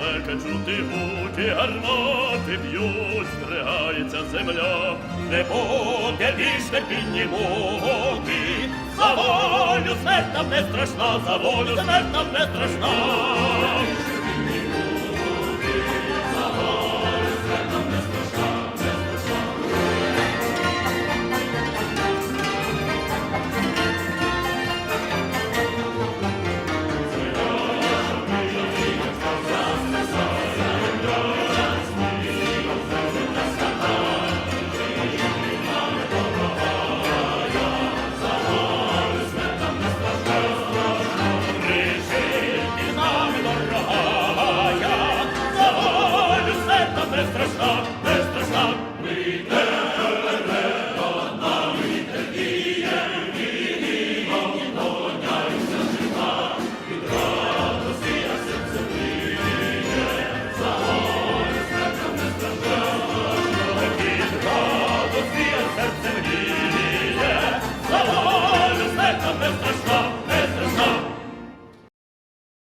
далека чути гуті, гармати б'ють, стригається земля, не буде більш терпінні муки, за волю смерть нам не страшна, за волю смерть нам не страшна. Не страшна,